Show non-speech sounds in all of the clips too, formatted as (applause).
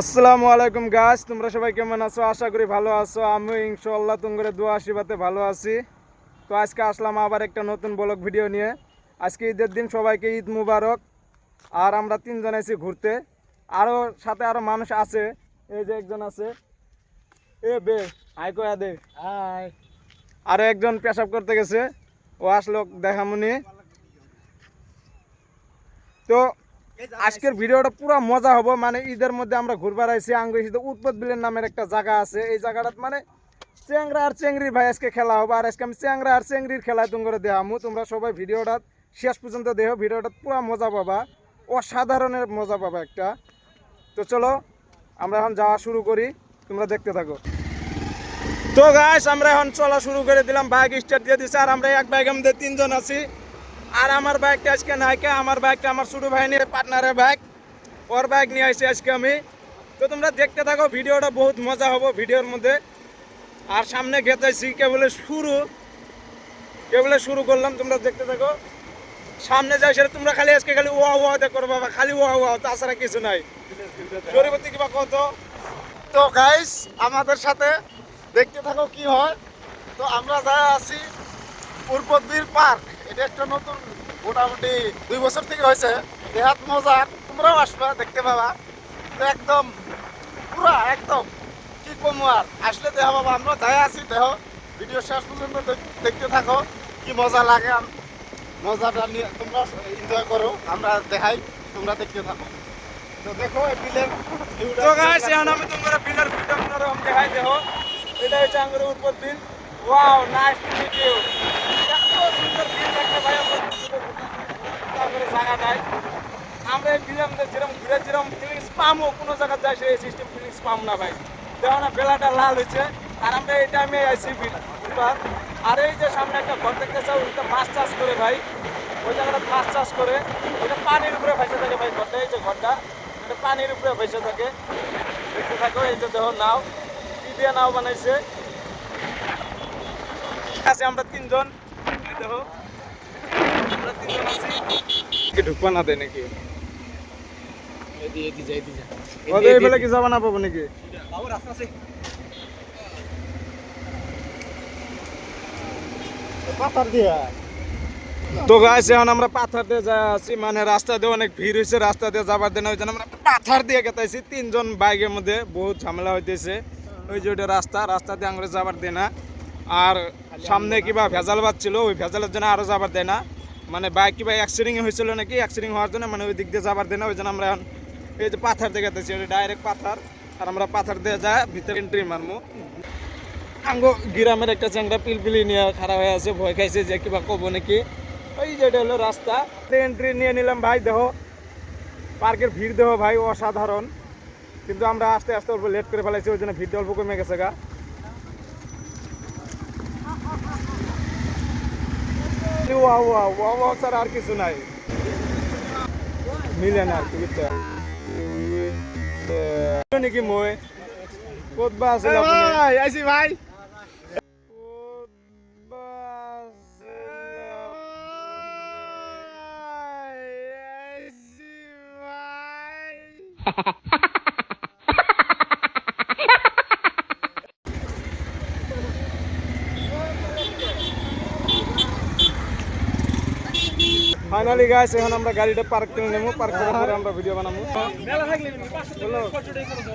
আসসালামু আলাইকুম গাছ তোমরা সবাই কেমন আছো? আশা করি ভালো আছো। আমি ইনশাল্লাহ তোমাদের দোয়া আশীর্বাদে ভালো আছি। তো আজকে আসলাম আবার একটা নতুন ব্লগ ভিডিও নিয়ে। আজকে ঈদের দিন সবাইকে ঈদ মুবারক। আর আমরা তিনজন আছি ঘুরতে। আরও সাথে আরও মানুষ আছে। এই যে একজন আছে। এ বে আই কয়া দে। হাই। আরও একজন পেশাব করতে গেছে। ও আসলো দেখামুনি। তো আজকের ভিডিওটা পুরো মজা হবে। মানে ঈদের মধ্যে আমরা ঘুরবার আইছি আঙ্গুইশিতে উৎপত বিলের নামের একটা জায়গা আছে। এই জায়গাটাত মানে চেংরা আর চেংড়ির ভাই আজকে খেলা হবে। আর আজকে আমি চেংরা আর চেংড়ির খেলা তোমরা দেখামু। তোমরা সবাই ভিডিওটা শেষ পর্যন্ত দেখো। ভিডিওটা পুরো মজা পাবা। অসাধারণের মজা পাবা একটা। তো চলো, আমরা এখন যাওয়া শুরু করি। তোমরা দেখতে থাকো। তো গাইস আমরা এখন চলা শুরু করে দিলাম। বাইক স্টার্ট দিয়ে দিছি। আর আমরা এক বাইক আমাদের তিনজন আছি। আর আমার বাইকটা আজকে নাইকে আমার বাইকটা আমার ছোটো ভাই নিয়ে পার্টনারের বাইক ওর বাইক নিয়ে আসছি আজকে আমি। তো তোমরা দেখতে থাকো, ভিডিওটা বহুত মজা হবে ভিডিওর মধ্যে। আর সামনে গেতেছি কেবলে শুরু কেবলে শুরু করলাম, তোমরা দেখতে থাকো। সামনে যাই সেটা তোমরা খালি আজকে খালি ওয়া ওয়া দেখো বাবা, খালি ওয়া ওয়া তাছাড়া কিছু নাই। শরীবতী কিবা কত তো? গাইস আমাদের সাথে দেখতে থাকো কি হয়। তো আমরা যা আছি পূর্বদ্বীর পার্ক এটা একটা নতুন মোটামুটি দুই বছর থেকে হয়েছে। দেহাত মজার, তোমরাও আসবা, দেখতে পাবা। তো একদম, পুরা একদম কি কমু আর। আসলে দেখা পাবা আমরা যাই আছি, দেহ ভিডিও শেষ পর্যন্ত দেখতে থাকো, কি মজা লাগে। মজাটা নিয়ে তোমরা এনজয় করো, আমরা দেখাই, তোমরা দেখতে থাকো। তো দেখো বিলের আমি তোমরা বিলের ভিডিও দেখাই দেখো এটা হচ্ছে আঙ্গুরের উপর বিল। ওয়াও নাইস টু ইউ এত সুন্দর বিল একটা ভাই আমরা তারপরে জায়গা নাই। আমরা মধ্যে যেরকম ঘুরে যেরকম ফিলিংস পামো কোনো জায়গায় যাই সেই সিস্টেম ফিলিংস পাম না ভাই। দেখো না, বেলাটা লাল হয়েছে, আর আমরা এই টাইমে আইসি এবার। আর এই যে সামনে একটা ঘর দেখতে চাও, ওইটা মাছ চাষ করে ভাই। ওই জায়গাটা মাছ চাষ করে। ওইটা পানির উপরে ভেসে থাকে ভাই ঘরটা, এই যে ঘরটা। এটা পানির উপরে ভেসে থাকে। দেখতে থাকো, এই যে দেখো নাও। কি নাও বানাইছে? আছে, আমরা তিনজন। দেখো আমরা তিনজন আছি কি ঢুকবা না দেয় নাকি? কি যাবা নাকি? পাথর দিয়ে। তো গাইছে এখন আমরা পাথর দিয়ে যা আছি মানে রাস্তা দিয়ে অনেক ভিড় হয়েছে রাস্তা দিয়ে যাবার দিন ওই জন্য আমরা পাথর দিয়ে গেতাইছি তিনজন বাইকের মধ্যে বহুত ঝামেলা হইতেছে। ওই যে ওইটা রাস্তা রাস্তা দিয়ে আমরা যাবার দেয় না আর সামনে কিবা ভেজাল বাজছিল ওই ভেজালের জন্য আরও যাবার দেয় না মানে বাইক কিবা অ্যাক্সিডেন্ট হয়েছিল নাকি? অ্যাক্সিডেন্ট হওয়ার জন্য মানে ওই দিক দিয়ে যাবার দেয় না ওই জন্য আমরা এই যে পাথর দিয়ে গেতেছি ওই ডাইরেক্ট পাথর। আর আমরা পাথর দিয়ে যা ভিতরে এন্ট্রি মারমু। আঙ্গো গ্রামের একটা চ্যাংরা পিলপিলি নিয়ে খারাপ হয়ে আছে, ভয় খাইছে যে কিবা কব নাকি। ওই যে এটা হলো রাস্তা। এন্ট্রি নিয়ে নিলাম ভাই, দেহ। পার্কের ভিড় দেহ ভাই, অসাধারণ। কিন্তু আমরা আস্তে আস্তে অল্প লেট করে ফেলাইছি, ওই জন্য ভিড়টা অল্প কমে গেছে গা। ওয়া ওয়া ওয়া ওয়া স্যার আর কিছু নাই। মিলে না আর কি বুঝছ তো নাকি মই? ক'ত বা আপুনি? ভাই আইছি ভাই। (laughs) (laughs) ফাইনালি গাইস এখন আমরা গাড়িটা পার্ক করে নেব। পার্ক করার পরে আমরা ভিডিও বানাবো।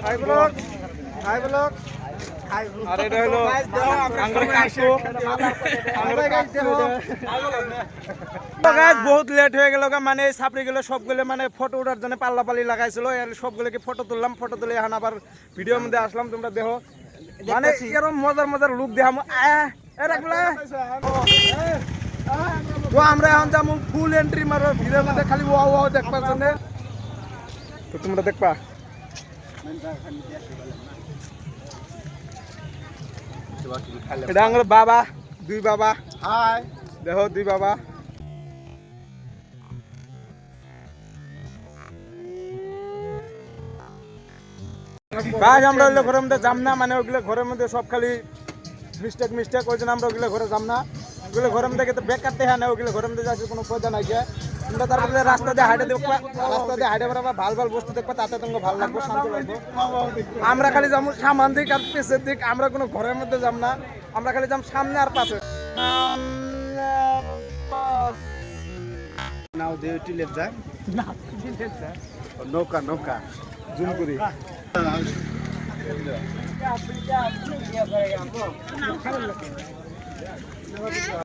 হাই ব্লগ হাই ব্লগ আর এটা হলো আঙ্গুর কাকু আঙ্গুর কাকু বহুত লেট হয়ে গেল মানে সাপড়ি গেলে সবগুলো মানে ফটো ওঠার জন্য পাল্লা পাল্লি লাগাইছিল। এর সবগুলোকে ফটো তুললাম ফটো তুলে এখন আবার ভিডিওর মধ্যে আসলাম। তোমরা দেখো। মানে এরকম মজার মজার লুক দেখাম। তো আমরা এখন যাব ফুল এন্ট্রি মারো ভিডিওর মধ্যে খালি ওয়া ওয়া দেখবার জন্য। তো তোমরা দেখবা। এটা আমার বাবা দুই বাবা। হাই দেখো দুই বাবা। কাজ আমরা ওগুলো ঘরের মধ্যে যাম না মানে ওগুলো ঘরের মধ্যে সব খালি মিস্টেক মিস্টেক ওই জন্য আমরা ওগুলো ঘরে যাম না। ওগুলো ঘরের মধ্যে কিন্তু বেকার দেখা না ওগুলো ঘরের মধ্যে যাচ্ছে কোনো পয়সা নাই তোমরা তারপরে রাস্তা দিয়ে হাইটে দেখবা রাস্তা দিয়ে হাইটে বেড়াবা ভালো ভালো বস্তু দেখবা তাতে তোমাকে ভালো লাগবে শান্তি লাগবে। আমরা খালি যাব সামান দিক আর পেছের দিক আমরা কোনো ঘরের মধ্যে যাব না আমরা খালি যাম সামনে আর পাশে। নাও দে টিলেট যা। নৌকা নৌকা জুম করি।